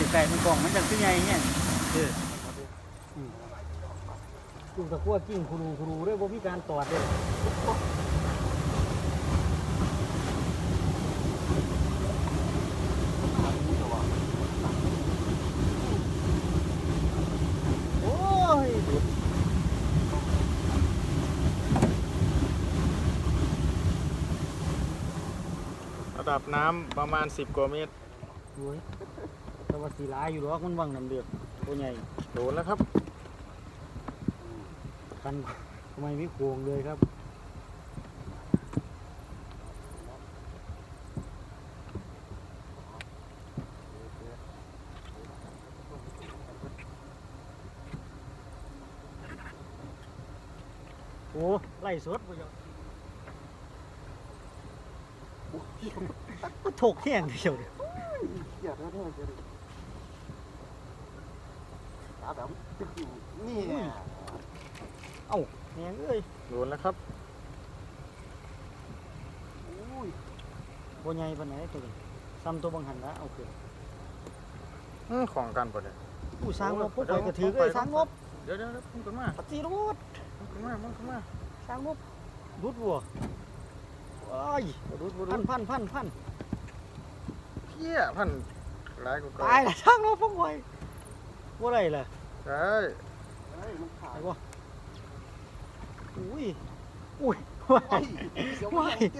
ติดใส่มันกล่องมันจังคือไงเนี่ยเออจุ่มตะกั่วกิ้งคูรูคูรูด้วยบ่มีการตอดเลยโอ้ยดุดระดับน้ำประมาณ 10กว่าเมตรโอ้ยแต่ ว่าสีหลายอยู่หรอกมันวังน้ำเดือดตัวใหญ่โดนแล้วครับคันทำไมไม่โค้งเลยครับโอ้ไล่สดบ่ยอมก็ถกแห้งเดียวเดียวอยากได้เท่าไหร่ ตาดำติ๊กอยู่นี่เอ้าแห้งเอ้ยโดนแล้วครับอุ้ยบ่ใหญ่ปานไหนตัวนี้ซ้ำตัวบังหันละเอาขึ้นอื้อของกันปะเนี่ยอู้สร้างงบพวกข่อยก็ถือเอ้ยสร้างงบเดี๋ยวเดี๋ยวเดี๋ยวพุ่งขึ้นมาปฏิรูปพุ่งขึ้นมาพุ่งขึ้นมาสร้างงบรุดวัวว้ายบ่ดูดบ่ดูพัดนพันพันพันเพี้ยพันหลายกว่าเก่าตายละสร้างงบพวกข่อ ยบ่ได้ล่ะใช่เฮ้ยมันขาดไอ้บ่อุ้ย อุ้ยว้าไอ้ยเสียวว้าไม่ยเห็น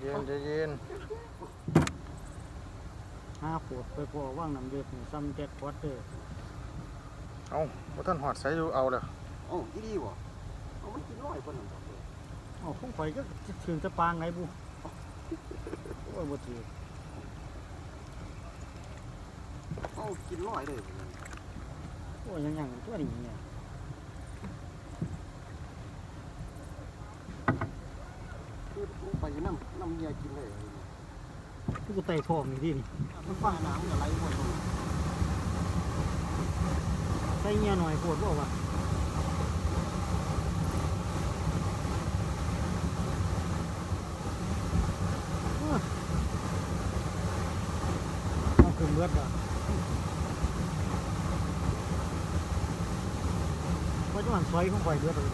เย็นใจเย็นหาปวดไปพอว่างน้ำเดือดนี่ซ้ำแจ็คพอตเตอร์เอาบ่ท่านหอดใส่อยู่เอาเลยโอ้ที่ดีวะเอามันกินร้อยคนหนึ่งต่อเลยอ๋อพวกข่อยก็ถึงจะปางไงบุโอ้ยบ่ถือ เอา กินร้อยเลยโอ้ยยังยังตัวนี้เนี่ยคือไปน้ำน้ำเมียกินเลยคือกูไต่ทองนี่ดินี่มันฟ้าน้ำอะไรหมดเลยใส่เงียหน่อยปวดบ่วะเอาขึ้นเลือดว่ะ ว่าจะมันซอยของข่อยเลือดเลย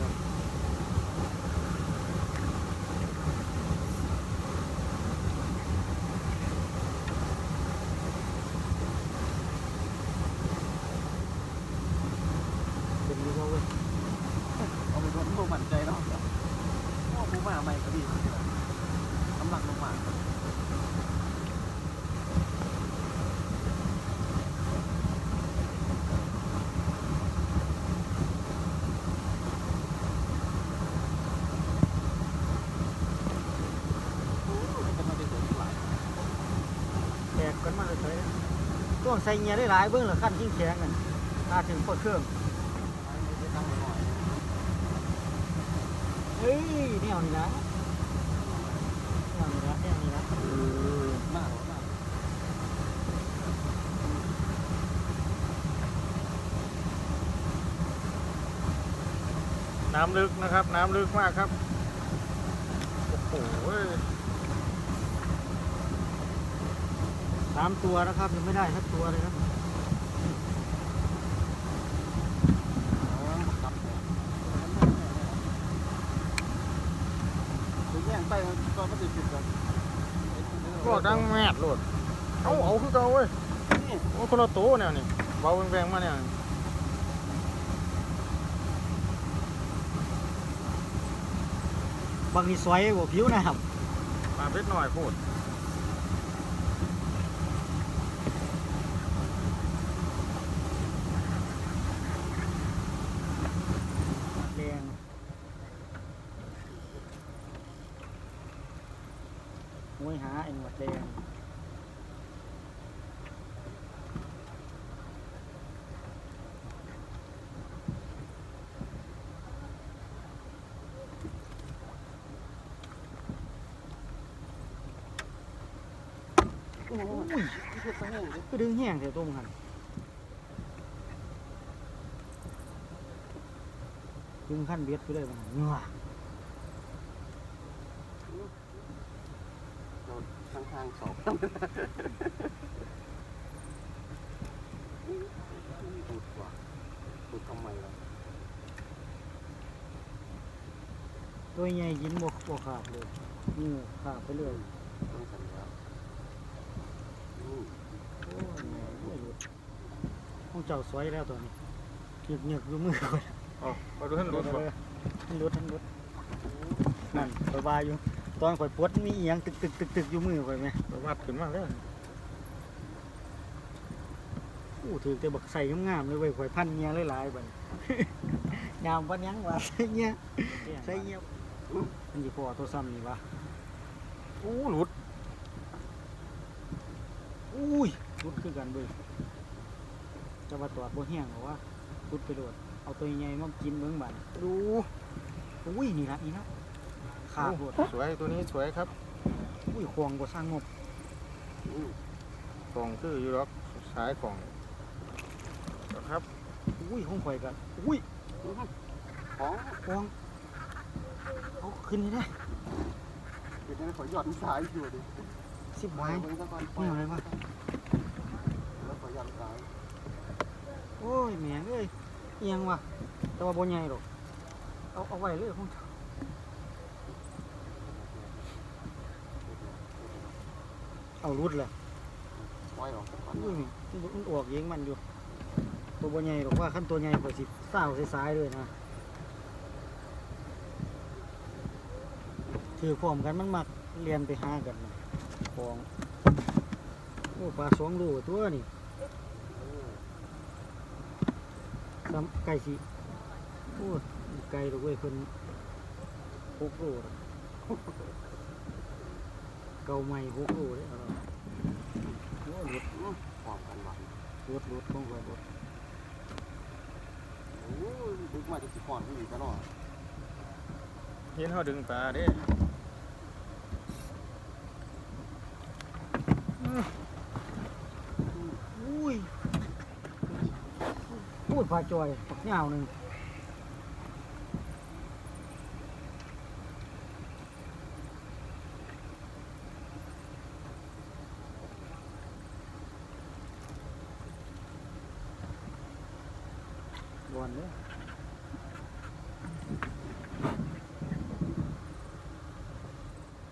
เป็นอยี่เขาเว้ย เอาไปโดนโดนหมั่นใจเนาะโอ้กูมาใหม่ก็ดีน้ำหนักลงมา แตกกันมาเลยต้อง ใส่เงียได้หลายเบื้องหรือขั้นยิ่งแข็งกันถ้าถึงเปิดเครื่องเฮ้ยแนวนี้นะแนวนี้นะแนวนี้นะมากมากน้ำลึกนะครับ น้ำลึกมากครับ โอ้โห สามตัวนะครับยังไม่ได้สักตัวเลยนะถึงแย่งไปก็ไม่ติดจุดกันก็ดังแมดโลดเอาเอาคือเก่าเว้ยนี่โอ้คนละตัวเนี่ยนี่เบาแพงๆมาเนี่ยบางทีซอยหัวผิวนะครับปลาเพชรหน่อยพูดแด ก็ดึงแห้งเสียตรงมหันดึงขั้นเบียดไปเลยมันเงือางข้างสอบดูดกว่าดูญ่ตัวใหญ่ยินบวกบวกขาดเลยนี่ขาดไปเลยต้องสั่ เจ้าสวยแล้วตัวนี้หยึกหยึกอยู่มือก่อนอ๋อมาดูท่านรถบ่ทันรถทันรถนั่นสบายอยู่ ตอนข่อยปวดมีเอียงตึกตึกตึกตึกอยู่มือข่อยไหมไปวัดขึ้นมาแล้วอู้ถือแต่บักใส่งามๆเลยเว้ยข่อยพันเงียหลายๆบัดยามพันยังวะใส่เงียใส่เงียมันสิพอตัวซ้ำนี่วะอู้หลุดอุ้ยรุดคือกันเว้ย จะมาตอดบ่แห้งหรอวะรุดไปโดดเอาตัวใหญ่ๆมากินเบิ่งบัดดูอุ้ยนี่ละนี่ละขาดโดดสวยตัวนี้สวยครับอุ้ยควงบ่สร้างงบอืมของคืออยู่หรอกสายของนะครับอุ้ยของข่อยกันอุ้ยของควงเอาขึ้นนี่ได้เดี๋ยวจะขอหย่อนสายอยู่ดิสิบปล่ไว้อยไว้ซะก่อนนี่อะไรวะ แล้วขอหย่อนสาย โอ้ยแหม่งเอ้ยเอียงว่ะ แต่ว่าบ่ใหญ่หรอกเอาเอาไว้เลยของเจ้าเอารุดเลยปล่อยออกซะก่อนอุ้ยมันมันออกเองมันอยู่ ตัวบ่ใหญ่หรอกว่าขั้นตัวใหญ่กว่าสิสาวสายๆเลยนะถือพร้อมกันมันมักเรียนไปหากันนะของโอ้ปลาสองโลตัวนี่ ซ้ำไก่สิโอ้ยไก่ดอกเว้ยเพิ่นหกโลดอกเก่าใหม่หกโลเลยเอาล่ะโอ้ยหลุดอืมพร้อมกันหวานรถรถของข่อยรถโอ้ยดึกมาจะสิก่อนผู้หญิงตลอดเห็นเขาดึงปลาเด้อุ้ย พูดปลาจอยปักยาหนึ่งบอลเลย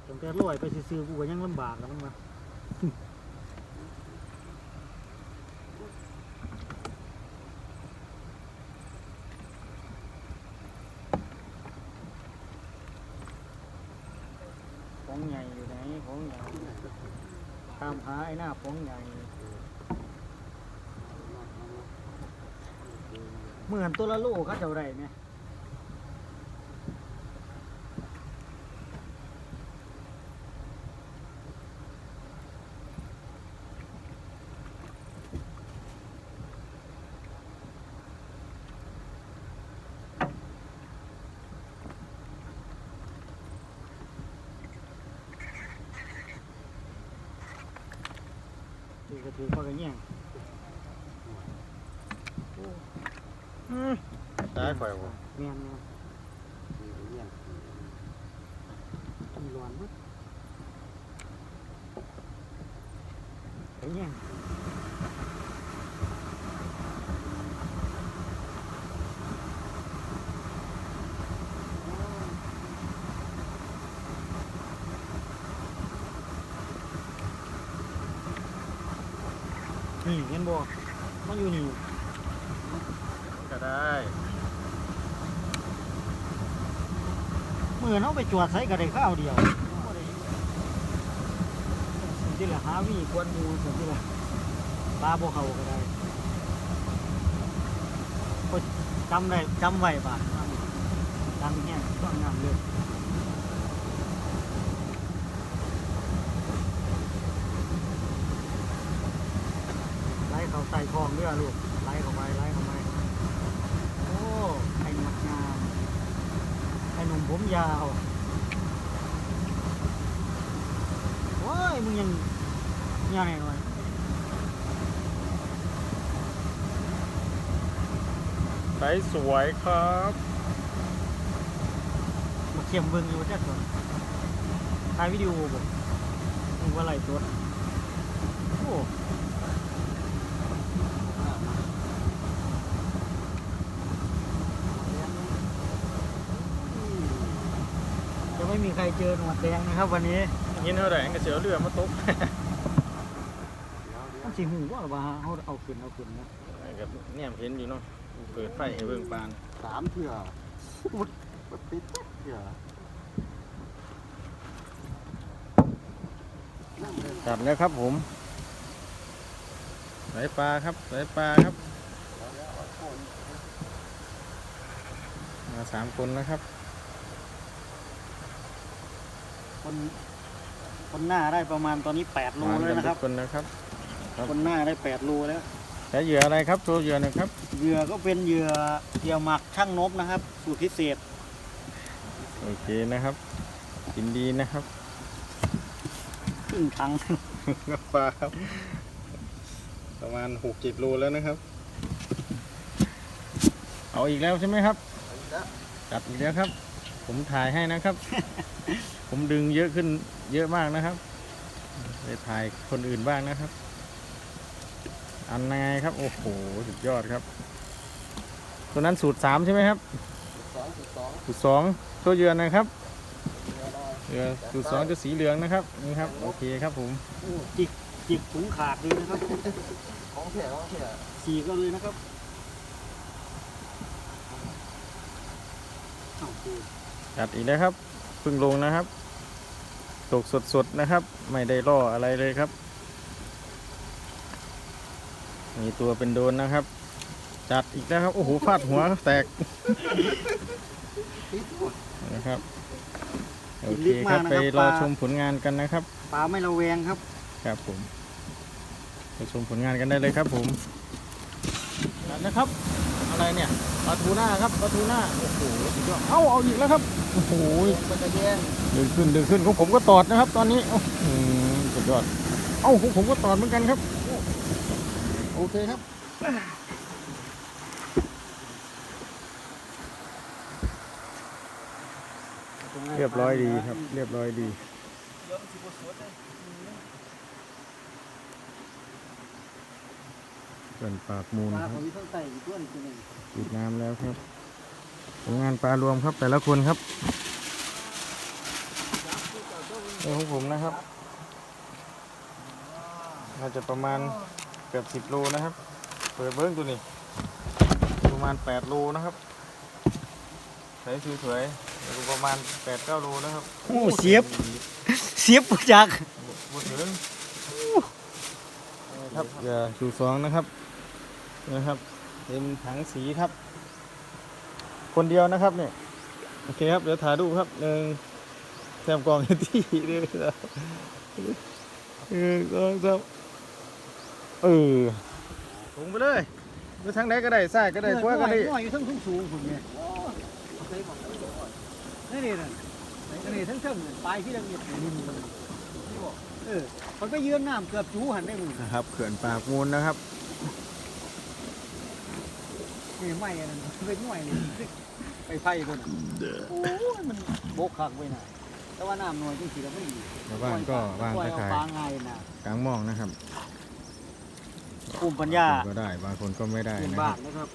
ตั้งแต่ลอยไปซื้อๆกูก็ยังลำบากแล้วมันมา ของใหญ่อยู่ไหนของใหญ่ตาม หาไอ้หน้าของใหญ่เหมือนตัวละโลเขาเจ้าไรไหม กระถือพอกันแย่งโอ้สายข่อยบ่แม่นแม่นมีเงี้ยมีร้อนมั้ยไปแย่ง นี่เห็นบ่มันอยู่นี่ก็ได้เมื่อเขาไปจวดใส่กระไดข้าวเดียวบ่ได้สิ่งที่ละหาวิกวนหมูสิ่งที่ละปลาบ่เขาก็ได้ก็จำได้จำไว้ป่ะจำแห้งต้องงามเลยไล่เขาใส่ท องเรือลูกไล่เข้าไปไล่เข้าไปโอ้ไอ้หนักงามไอ้หนุ่มผมยาวโอ้ยมึงยังยังไงหน่อยสายสวยครับมาเขียมเบิ่งอยู่แค่ส่วนถ่ายวิดีโอบ่มึงว่าไรตัวโอ้ ครเจอหนวดแดงนะครับ วันนี้ยินเท่าไหร่ก็เสียวเรือมาตกต้องสิหูว่าว่าเขาเอาขึ้นเอาขึ้นนะกับเนี่ยเห็นอยู่เนาะเปิดไฟให้เบิ่งปานสามเถื่อมุดติดเถื่อจับแล้วครับผมสายปลาครับสายปลาครับ มาสามคนนะครับ คนคนหน้าได้ประมาณตอนนี้แปดโลมาแล้วกันนะคทุรับกคนนะครับครับ คนหน้าได้แปดโลแล้วใช้เหยื่ออะไรครับตัวเหยื่อหนะครับเหยื่อก็เป็นเหยื่อเหยื่อหมักช่างนบนะครับ สูตรพิเศษ โอเคนะครับ กินดีนะครับครึ่งถังปลาครับ ประมาณหกเจ็ดโลแล้วนะครับ เอาอีกแล้วใช่ไหมครับจับอีกแล้วครับ ผมถ่ายให้นะครับ ผมดึงเยอะขึ้นเยอะมากนะครับไปถ่ายคนอื่นบ้างนะครับ อันไงครับ โอ้โห สุดยอดครับ ตัวนั้นสูตรสามใช่ไหมครับสองจุดสองสูตรสองตัวเหยือนนะครับเหยื่อสูตรสองจะสีเหลืองนะครับ นี่ครับ โอเคครับผมโอ้จิกจิกถุงขาดเลยนะครับ ของเถื่อของเถื่อสีก็เลยนะครับอ้าวคือจัดอีกแล้วครับเพิ่งลงนะครับ ตกสดๆนะครับ ไม่ได้ล่ออะไรเลยครับ มีตัวเป็นโดนนะครับ จัดอีกแล้วครับ โอ้โหฟาดหัวแตกนะครับโอเคครับไปรอชมผลงานกันนะครับปลาไม่ระแวงครับ ครับผมไปชมผลงานกันได้เลยครับ ผมจัดนะครับ อะไรเนี่ยปลาทูน่าครับปลาทูน่าโอ้โหสุดยอดเอ้าเอาอีกแล้วครับ โอ้โหมันจะแย่งดึงขึ้นดึงขึ้นของผมก็ตอดนะครับ ตอนนี้โอ้โหสุดยอดเอ้าของผมก็ตอดเหมือนกันครับ โอเคครับเรียบร้อยดีครับ เรียบร้อยดีส่วนปากมูลปลาคขรัอบงพี่ต้องใส่อีกด้วยตัวหนึงปิดน้ำแล้วครับผล งานปลารวมครับแต่ละคนครับนี่ของผมนะครับ น่าจะประมาณเกือบสิบโลนะครับ เปิดเบิ้งตัวนี้ ประมาณแปดโลนะครับใส่สวยๆแล้วก็ประมาณแปดเก้าโลนะครับ โอ้เสียบ เสียบจากบดถึงนี่ครับอย่าชูสองนะครับนี่นะครับ เต็มถังสีครับ คนเดียวนะครับเนี่ยโอเคครับเดี๋ยวถ่ายรูปครับหนึ่งแซมกองให้ที่เด้อครับหนึ่งสองสามเออถุงไปเลยไปทางไหนก็ได้ซ้ายก็ได้ขวาก็ได้น้อยอยู่ทั้งสูงสูงผมเนี่ยนี่นี่นะนี่นี่ทั้งเชิงเนี่ยปลายที่ละเอียดนี่มันเออมันก็ยืนน้ำเกือบจูหันได้มึงนะครับเขื่อนปากมูลนะครับ นี่ไม่อันนั้นเป็นหน่วยนี่ไปไพ่ตัวน่ะโอ้ยมันโบกคักไว้หน่อยแต่ว่าน้ำหน่อยจริงๆแล้วไม่ดีชาวบ้านก็วางปล่อตะยเอาขายปลาง่ายนะกลางหมองนะครับภูมิปัญญาบางคนก็ได้บางคนก็ไม่ได้นนะคบ้ารันบนะครับ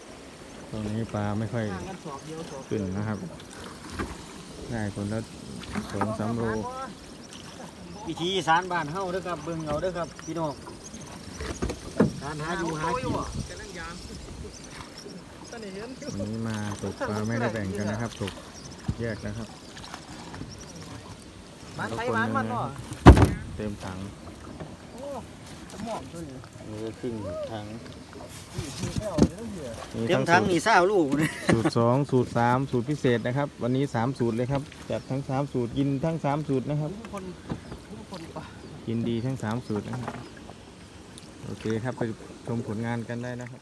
ตรงนี้ปลาไม่ค่อยห่างกันสอบเดียวสอบขึ้นนะครับ ได้คนละสองสามโลวิธีอีสานบ้านเฮาเด้อครับเบิ่งเอาเด้อครับพี่น้องการหาอยู่หากิน วันนี้มาตกปลาไม่ได้แบ่งกันนะครับตกแยกนะครับบ้านไทยบ้านมันเนาะเต็มถังโอ้สมองตัวนี้นี่ก็ครึ่งถังเต็มทั้งนี่เศร้าลูกนี่สูตรสองสูตรสามสูตรพิเศษนะครับ วันนี้สามสูตรเลยครับจัดทั้งสามสูตรกินทั้งสามสูตรนะครับทุกคนทุกคนปะกินดีทั้งสามสูตรนะครับโอเคครับไปชมผลงานกันได้นะครับ